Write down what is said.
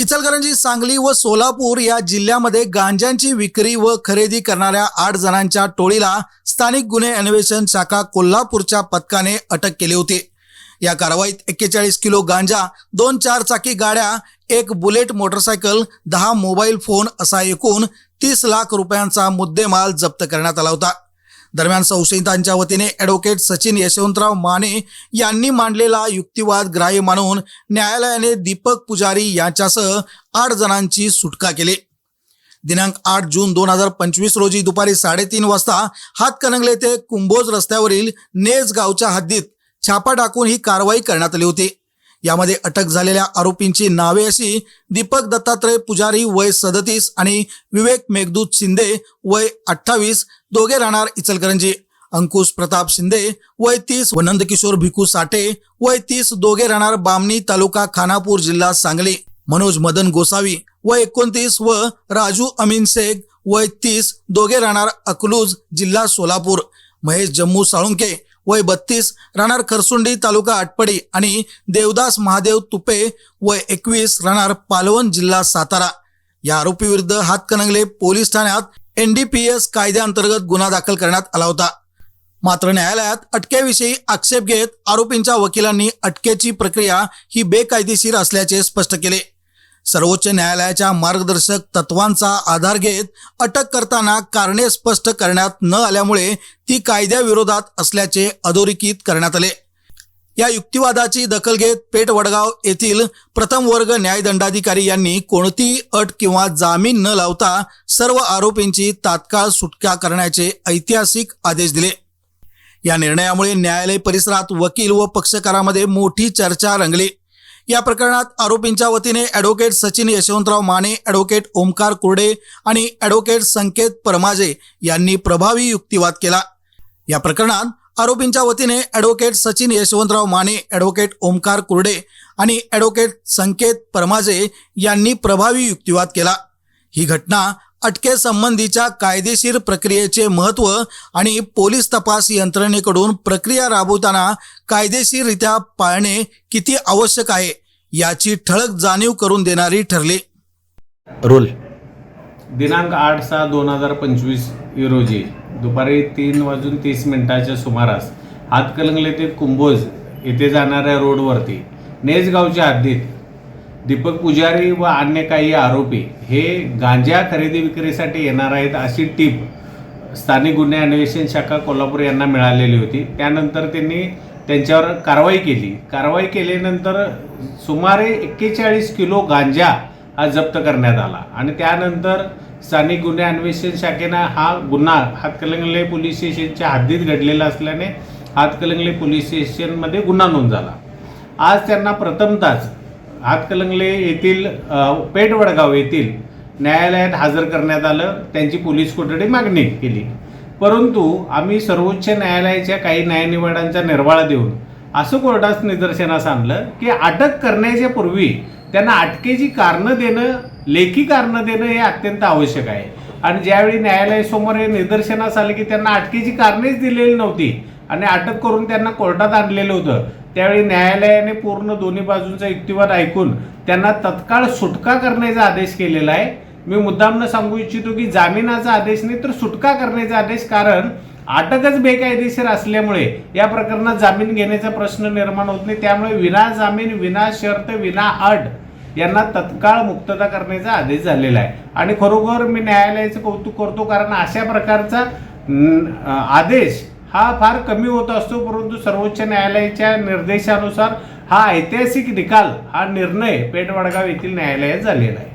इचलकरंजी सांगली व सोलापूर या जिल्ह्यामध्ये गांजांची विक्री व खरेदी करणाऱ्या आठ जणांच्या टोळीला स्थानिक गुन्हे अन्वेषण शाखा कोल्हापूरच्या पथकाने अटक केली होती. या कारवाईत एक्केचाळीस किलो गांजा दोन चार चाकी गाड्या एक बुलेट मोटरसायकल दहा मोबाईल फोन असा एकूण तीस लाख रुपयांचा मुद्देमाल जप्त करण्यात आला होता. दरम्यान संशयितांच्या वतीने ॲडव्होकेट सचिन यशवंतराव माने यांनी मांडलेला युक्तिवाद ग्राह्य मानून न्यायालयाने दीपक पुजारी यांच्यासह आठ जणांची सुटका केली. दिनांक आठ जून दोन हजार पंचवीस रोजी दुपारी साडेतीन वाजता हातकणंगले ते कुंभोज रस्त्यावरील नेज गावच्या हद्दीत छापा टाकून ही कारवाई करण्यात आली होती. यामध्ये अटक झालेल्या आरोपींची नावे अशी दीपक दत्तात्रय पुजारी वय सदतीस आणि विवेक मेघदूत शिंदे वय अठ्ठावीस. दोघे राहणार इचलकरंजी. अंकुश प्रताप शिंदे वय तीस. व नंदकिशोर भिकू साठे वय तीस. दोघे राहणार बामणी तालुका खानापूर जिल्हा सांगली. मनोज मदन गोसावी वय एकोणतीस व राजू अमीन शेख वय तीस. दोघे राहणार अकलूज जिल्हा सोलापूर. महेश जम्मू साळुंके वय बत्तीस राहणार खरसुंडी तालुका आटपडी आणि देवदास महादेव तुपे वय एकवीस राहणार पालवण जिल्हा सातारा. या आरोपीविरुद्ध हातकणंगले पोलीस ठाण्यात एनडीपीएस कायद्याअंतर्गत गुन्हा दाखल करण्यात आला होता. मात्र न्यायालयात अटकेविषयी आक्षेप घेत आरोपींच्या वकिलांनी अटकेची प्रक्रिया ही बेकायदेशीर असल्याचे स्पष्ट केले. सर्वोच्च न्यायालयाच्या मार्गदर्शक तत्वांचा आधार घेत अटक करताना कारणे स्पष्ट करण्यात न आल्यामुळे ती कायद्याविरोधात असल्याचे अधोरेखित करण्यात आले. या युक्तिवादाची दखल घेत पेठ वडगाव येथील प्रथम वर्ग न्यायदंडाधिकारी यांनी कोणतीही अट किंवा जामीन न लावता सर्व आरोपींची तात्काळ सुटका करण्याचे ऐतिहासिक आदेश दिले. या निर्णयामुळे न्यायालय परिसरात वकील व पक्षकारामध्ये मोठी चर्चा रंगली. या प्रकरणात आरोपींच्या वतीने ॲडव्होकेट सचिन यशवंतराव माने ॲडव्होकेट ओमकार कुर्डे आणि ॲडव्होकेट संकेत परमाजे यांनी प्रभावी युक्तिवाद केला. या प्रकरणात आरोपींच्या वतीने ॲडव्होकेट सचिन यशवंतराव माने ॲडव्होकेट ओमकार कुर्डे आणि ॲडव्होकेट संकेत परमाजे यांनी प्रभावी युक्तिवाद केला. ही घटना अटकेसंबंधीच्या कायदेशीर प्रक्रियेचे महत्त्व आणि पोलीस तपास यंत्रणेकडून प्रक्रिया राबवताना कायदेशीररित्या पाळणे किती आवश्यक आहे याची ठळक जाणीव करून देणारी ठरली. रोल. दिनांक आठ सहा दोन हजार पंचवीस रोजी दुपारी तीन वाजून तीस मिनिटाच्या सुमारास हातकलंगले ते कुंभोज येथे जाणाऱ्या रोडवरती नेसगावच्या हद्दीत दीपक पुजारी व अन्य काही आरोपी हे गांजा खरेदी विक्रीसाठी येणार आहेत अशी टीप स्थानिक गुन्हे अन्वेषण शाखा कोल्हापूर यांना मिळालेली होती. त्यानंतर त्यांनी त्यांच्यावर कारवाई केली. कारवाई केल्यानंतर सुमारे एक्केचाळीस किलो गांजा हा जप्त करण्यात आला आणि त्यानंतर स्थानिक गुन्हे अन्वेषण शाखेनं हा गुन्हा हातकलंगले पोलीस स्टेशनच्या हद्दीत घडलेला असल्याने हातकलंगले पोलीस स्टेशनमध्ये गुन्हा नोंद झाला. आज त्यांना प्रथमतःच हातकलंगले येथील पेठवडगाव येथील न्यायालयात हजर करण्यात आलं. त्यांची पोलीस कोठडी मागणी केली. परंतु आम्ही सर्वोच्च न्यायालयाच्या काही न्यायनिवाड्यांचा निर्वाळा देऊन असं कोर्टात निदर्शनास आणलं की अटक करण्याच्या पूर्वी त्यांना अटकेची कारणं देणं लेखी कारणं देणं हे अत्यंत आवश्यक आहे. आणि ज्यावेळी न्यायालयासमोर हे निदर्शनास आलं की त्यांना अटकेची कारणेच दिलेली नव्हती आणि अटक करून त्यांना कोर्टात आणलेलं होतं त्यावेळी न्यायालयाने पूर्ण दोन्ही बाजूंचा युक्तिवाद ऐकून त्यांना तत्काळ सुटका करण्याचा आदेश केलेला आहे. मी मुद्दामनं सांगू इच्छितो की जामिनाचा आदेश नाही तर सुटका करण्याचा आदेश कारण अटकच बेकायदेशीर असल्यामुळे या प्रकरणात जामीन घेण्याचा प्रश्न निर्माण होत नाही. त्यामुळे विना जामीन विना शर्त विना अट यांना तत्काळ मुक्तता करण्याचा आदेश झालेला आहे. आणि खरोखर मी न्यायालयाचं कौतुक करतो कारण अशा प्रकारचा आदेश हा फार कमी होत असतो परंतु सर्वोच्च न्यायालयाच्या निर्देशानुसार हा ऐतिहासिक निकाल हा निर्णय पेठ वडगाव येथील न्यायालयात झालेला आहे.